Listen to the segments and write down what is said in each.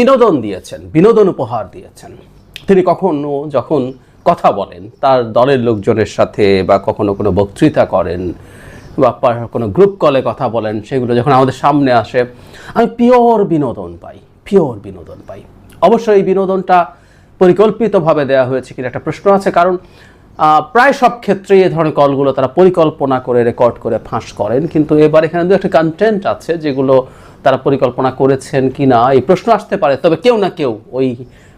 বিনোদন দিয়েছেন, বিনোদন উপহার দিয়েছেন। তিনি কখনো যখন কথা বলেন, তার দলের লোকজনের সাথে বা কখনো কোনো বক্তৃতা করেন বা কোনো গ্রুপ কলে কথা বলেন, সেগুলো যখন আমাদের সামনে আসে, আমি পিওর বিনোদন পাই পিওর বিনোদন পাই। অবশ্যই এই বিনোদনটা পরিকল্পিতভাবে দেওয়া হয়েছে কিনা একটা প্রশ্ন আছে, কারণ প্রায় সব ক্ষেত্রেই এই ধরনের কলগুলো তারা পরিকল্পনা করে রেকর্ড করে ফাঁস করেন। কিন্তু এবার এখানে দু একটা কন্টেন্ট আছে যেগুলো তারা পরিকল্পনা করেছেন কি না এই প্রশ্ন আসতে পারে। তবে কেউ না কেউ ওই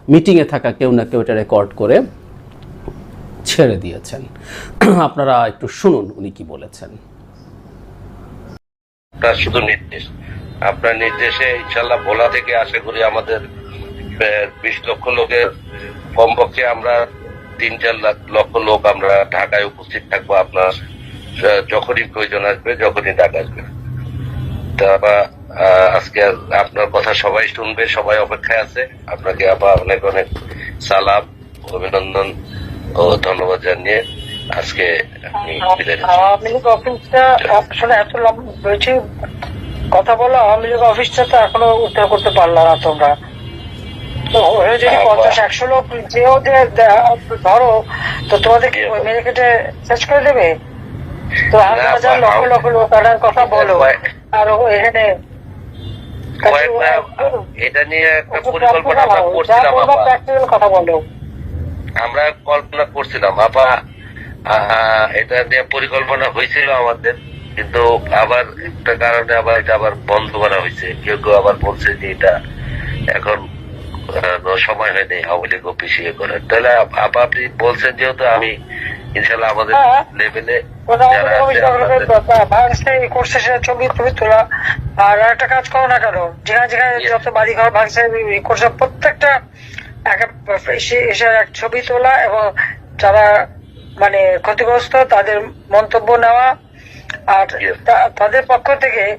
মিটিংয়ে থাকা কেউ না কেউ এটা রেকর্ড করে ছেড়ে দিয়েছেন। আপনারা একটু শুনুন উনি কি বলেছেন। শুধু নির্দেশ। আপনার নির্দেশে ইনশাল্লাহ ভোলা থেকে আশা করি আমাদের বিশ লক্ষ লোকের কমপক্ষে আমরা তিন চার লাখ লক্ষ লোক আমরা ঢাকায় উপস্থিত থাকব, আপনার যখনই প্রয়োজন আসবে, যখনই ডাক আসবে। তারপর আজকে আপনার কথা সবাই শুনবে, সবাই অপেক্ষায় আছে। আপনাকে আবার অনেক অনেক সালাম, অভিনন্দন ও ধন্যবাদ জানিয়ে আজকে আওয়ামী লীগ অফিসটা আসলে এত কথা বলো আওয়ামী লীগ অফিসটা তো এখনও উদ্ধার করতে পারল না তোমরা। তো যদি হ্যাঁ, পঞ্চাশ একশো লোক যেও যে ধরো তো মেরে কেটে শেষ করে দেবে? তো হাজার লক্ষ লক্ষ লোক তাদের কথা বলো। আর এখানে এটা নিয়ে একটা পরিকল্পনা আমরা করছিলাম কথা বলো। আমরা কল্পনা করছিলাম আপা এটা নিয়ে পরিকল্পনা হয়েছিল আমাদের কিন্তু আবার একটা কারণে আবার এটা আবার বন্ধ করা হয়েছে। কেউ কেউ আবার বলছে যে এটা এখন সময় হয়নি আওয়ামী লীগ ইয়ে করার তাহলে আপা আপনি বলছেন যেহেতু আমি ইনশাল্লাহ আমাদের হ্যাঁ। লেভেলে করছে ছবি তোলা আর একটা কাজ করো না কেন? যেখানে যেখানে যত বাড়ি ঘর ভাঙছে করছে প্রত্যেকটা এক ছবি তোলা এবং যারা মানে ক্ষতিগ্রস্ত তাদের মন্তব্য নেওয়া। আর তাদের পক্ষ থেকে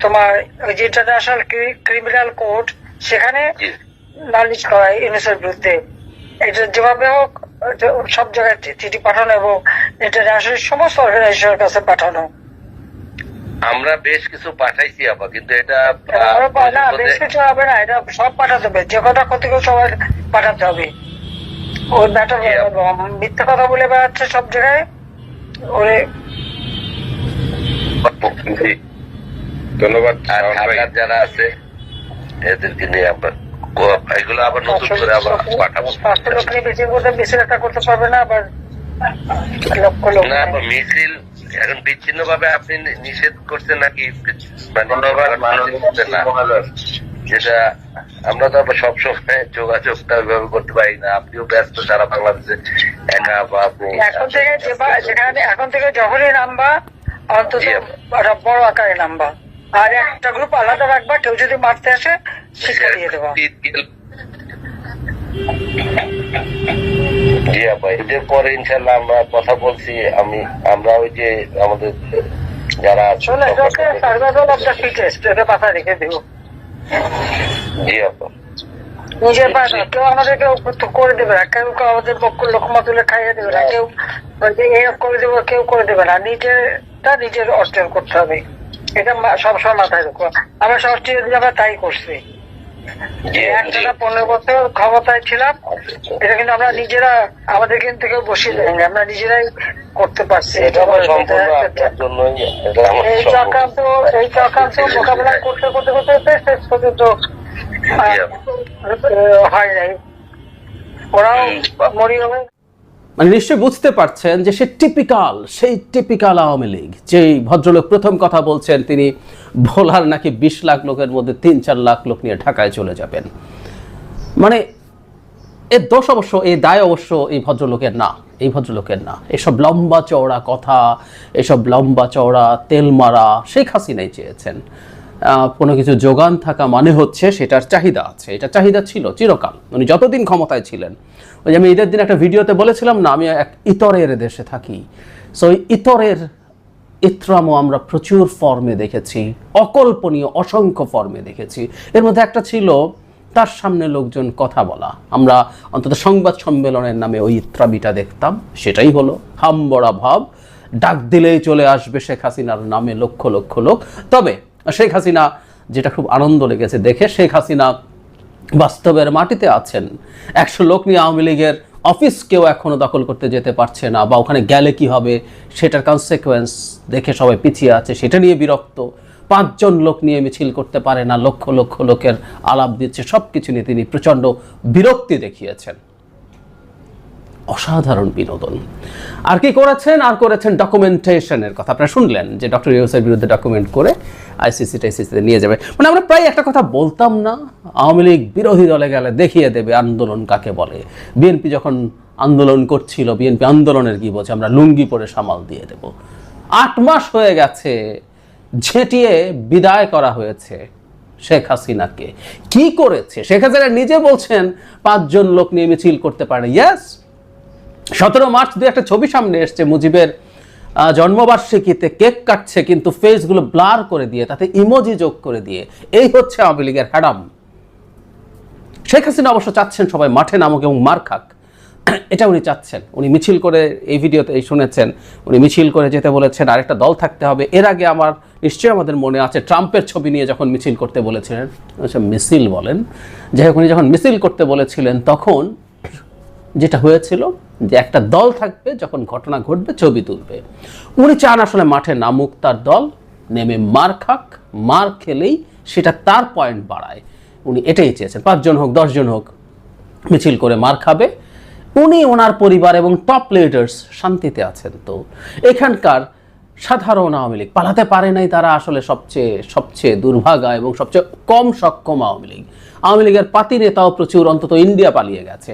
তোমার ওই যে ইন্টারন্যাশনাল ক্রিমিনাল কোর্ট সেখানে। নালিশ করা ইউনিসের বিরুদ্ধে। এটা যেভাবে হোক সব জায়গায় চিঠি পাঠানো এবং ইন্টারন্যাশনাল সমস্ত অর্গানাইজেশনের কাছে পাঠানো। আমরা বেশ কিছু পাঠাইছি আপা কিন্তু এটা না বেশ কিছু হবে না এটা সব পাঠাতে হবে। যে কটা ক্ষতিগ্রস্ত সবাই পাঠাতে হবে। ওর ব্যাটার. মিথ্যা কথা বলে বেড়াচ্ছে সব জায়গায় ওরে ধন্যবাদ যারা আছে এদেরকে নিয়ে আমরা কো- এগুলো আবার নতুন করে আবার পাঠাবো। পাঁচশো লোক নিয়ে বেশি করতে বেশি একটা করতে পারবে না আবার লক্ষ লোক না মিছিল এখন বিচ্ছিন্ন ভাবে আপনি নিষেধ করছেন নাকি? মানে যেটা আমরা তো আবার সবসময় যোগাযোগটা ওইভাবে করতে পারি না। আপনিও ব্যস্ত সারা বাংলাদেশে একা বা আপনি এখন থেকে যেখানে এখন থেকে যখনই নামবা অন্তত বড় আকারে নামবা। আর একটা গ্রুপ আলাদা রাখবা কেউ যদি মারতে আসে শিক্ষা দিয়ে দেবা জি আপা এদের পরে ইনশাল্লাহ আমরা কথা বলছি আমি আমরা ওই যে আমাদের যারা এটা রেখে জি আপা নিজের দাও। কেউ আমাদেরকে করে দেবে না কেউ কেউ আমাদের পক্ষ লোকমা তুলে খাইয়ে দেবে না কেউ করে দেবে কেউ করে দেবে না নিজেরটা নিজের অর্জন করতে হবে। এটা মা- সবসময় মাথায় রাখো। আমরা ষষ্ঠী আমরা তাই করছি। একটা জি না পনেরো বছর ক্ষমতায় ছিলাম এটা কিন্তু আমরা নিজেরা আমাদের কিন্তু থেকে বসিয়ে দেয়নি আমরা নিজেরাই করতে পারছি। এই চক্রান্ত এই চক্রান্ত মোকাবিলা করতে করতে করতে শেষ পর্যন্ত হয় নাই। ওরাও মরি হয়ে মানে নিশ্চয়ই বুঝতে পারছেন যে সে টিপিক্যাল সেই টিপিক্যাল আওয়ামী লীগ, যেই ভদ্রলোক প্রথম কথা বলছেন তিনি, ভোলার নাকি বিশ লাখ লোকের মধ্যে তিন চার লাখ লোক নিয়ে ঢাকায় চলে যাবেন। মানে এর দোষ অবশ্য এই দায় অবশ্য এই ভদ্রলোকের না, এই ভদ্রলোকের না। এসব লম্বা চওড়া কথা, এসব লম্বা চওড়া তেল মারা শেখ হাসিনাই চেয়েছেন। কোনো কিছু যোগান থাকা মানে হচ্ছে সেটার চাহিদা আছে। এটা চাহিদা ছিল চিরকাল। উনি যতদিন ক্ষমতায় ছিলেন। ওই আমি ঈদের দিন একটা ভিডিওতে বলেছিলাম না, আমি এক ইতরের দেশে থাকি। সো ইতরের ইত্রামও আমরা প্রচুর ফর্মে দেখেছি, অকল্পনীয়, অসংখ্য ফর্মে দেখেছি। এর মধ্যে একটা ছিল, তার সামনে লোকজন কথা বলা। আমরা অন্তত সংবাদ সম্মেলনের নামে ওই ইত্রামিটা দেখতাম, সেটাই হলো হামবড়া ভাব, ডাক দিলেই চলে আসবে শেখ হাসিনার নামে লক্ষ লক্ষ লোক। তবে শেখ হাসিনা যেটা খুব আনন্দ লেগেছে দেখে, শেখ হাসিনা বাস্তবের মাটিতে আছেন। একশো লোক নিয়ে আওয়ামী লীগের অফিস কেউ এখনও দখল করতে যেতে পারছে না বা ওখানে গেলে কি হবে সেটার কনসিকোয়েন্স দেখে সবাই পিছিয়ে আছে, সেটা নিয়ে বিরক্ত। পাঁচজন লোক নিয়ে মিছিল করতে পারে না, লক্ষ লক্ষ লোকের আলাপ দিচ্ছে সব কিছু নিয়ে তিনি প্রচণ্ড বিরক্তি দেখিয়েছেন। অসাধারণ বিনোদন। আর কি করেছেন? আর করেছেন ডকুমেন্টেশনের কথা। আপনারা শুনলেন যে ডক্টর ইউসের বিরুদ্ধে ডকুমেন্ট করে আইসিসি টাইসিসিতে নিয়ে যাবে। মানে আমরা প্রায় একটা কথা বলতাম না, আওয়ামী লীগ বিরোধী দলে গেলে দেখিয়ে দেবে আন্দোলন কাকে বলে। বিএনপি যখন আন্দোলন করছিল বিএনপি আন্দোলনের কি বলছে? আমরা লুঙ্গি পরে সামাল দিয়ে দেব। আট মাস হয়ে গেছে, ঝেঁটিয়ে বিদায় করা হয়েছে শেখ হাসিনাকে। কি করেছে? শেখ হাসিনা নিজে বলছেন, পাঁচজন লোক নিয়ে মিছিল করতে পারে। ইয়েস সতেরো মার্চ দু একটা ছবি সামনে এসছে মুজিবের জন্মবার্ষিকীতে কেক কাটছে কিন্তু ফেসগুলো ব্লার করে দিয়ে তাতে ইমোজি যোগ করে দিয়ে। এই হচ্ছে আওয়ামী লীগের হ্যাডাম। শেখ হাসিনা অবশ্য চাচ্ছেন সবাই মাঠে নামক এবং মার খাক। এটা উনি চাচ্ছেন। উনি মিছিল করে এই ভিডিওতে এই শুনেছেন। উনি মিছিল করে যেতে বলেছেন আরেকটা দল থাকতে হবে। এর আগে আমার নিশ্চয়ই আমাদের মনে আছে ট্রাম্পের ছবি নিয়ে যখন মিছিল করতে বলেছিলেন আচ্ছা, মিছিল বলেন যাই হোক উনি যখন মিছিল করতে বলেছিলেন তখন যেটা হয়েছিল যে একটা দল থাকবে যখন ঘটনা ঘটবে, ছবি তুলবে। উনি চান আসলে মাঠে নামুক তার দল, নেমে মার খাক, মার খেলেই সেটা তার পয়েন্ট বাড়ায়। উনি এটাই চেয়েছেন, পাঁচজন হোক, দশজন হোক, মিছিল করে মার খাবে। উনি ওনার পরিবার এবং টপ লিডার্স শান্তিতে আছেন তো। এখানকার সাধারণ আওয়ামী লীগ পালাতে পারে নাই তারা আসলে সবচেয়ে সবচেয়ে দুর্ভাগা এবং সবচেয়ে কম সক্ষম আওয়ামী লীগ। আওয়ামী লীগের পাতি নেতাও প্রচুর, অন্তত ইন্ডিয়া পালিয়ে গেছে।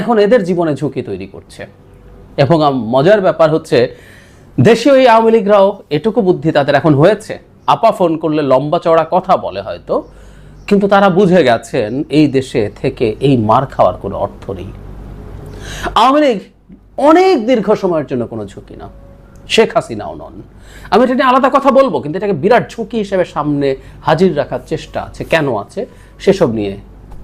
এখন এদের জীবনে ঝুঁকি তৈরি করছে। এবং মজার ব্যাপার হচ্ছে, দেশীয় এই আওয়ামী লীগরাও এটুকু বুদ্ধি তাদের এখন হয়েছে। আপা ফোন করলে লম্বা চওড়া কথা বলে হয়তো, কিন্তু তারা বুঝে গেছেন এই দেশে থেকে এই মার খাওয়ার কোনো অর্থ নেই। আওয়ামী লীগ অনেক দীর্ঘ সময়ের জন্য কোনো ঝুঁকি না। শেখ হাসিনাও নন। আমি এটা নিয়ে আলাদা কথা বলব, কিন্তু এটাকে বিরাট ঝুঁকি হিসেবে সামনে হাজির রাখার চেষ্টা আছে। কেন আছে? সেসব নিয়ে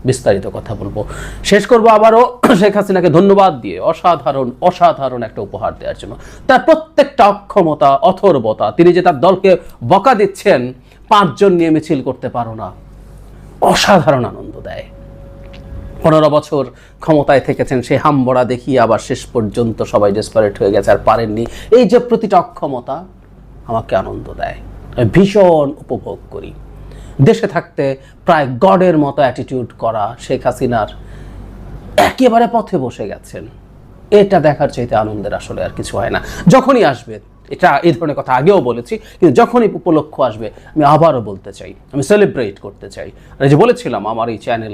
বিস্তারিত কথা বলব। শেষ করব আবারও। শেখ হাসিনাকে ধন্যবাদ দিয়ে অসাধারণ অসাধারণ একটা উপহার দেওয়ার জন্য। তার প্রত্যেকটা অক্ষমতা, অথর্বতা, তিনি যে তার দলকে বকা দিচ্ছেন, পাঁচজন নিয়ে মিছিল করতে পারো না। অসাধারণ আনন্দ দেয়। পনেরো বছর ক্ষমতায় থেকেছেন, সেই হামবড়া দেখিয়ে আবার শেষ পর্যন্ত সবাই ডেসপারেট হয়ে গেছে আর পারেননি। এই যে প্রতিটা অক্ষমতা আমাকে আনন্দ দেয়। ভীষণ উপভোগ করি। দেশে থাকতে প্রায় গডের মতো অ্যাটিটিউড করা শেখ হাসিনার একেবারে পথে বসে গেছেন। এটা দেখার চাইতে আনন্দের আসলে আর কিছু হয় না। যখনই আসবে, এটা এই ধরনের কথা আগেও বলেছি, কিন্তু যখনই উপলক্ষ আসবে, আমি আবারও বলতে চাই, আমি সেলিব্রেট করতে চাই। আর এই যে বলেছিলাম আমার এই চ্যানেল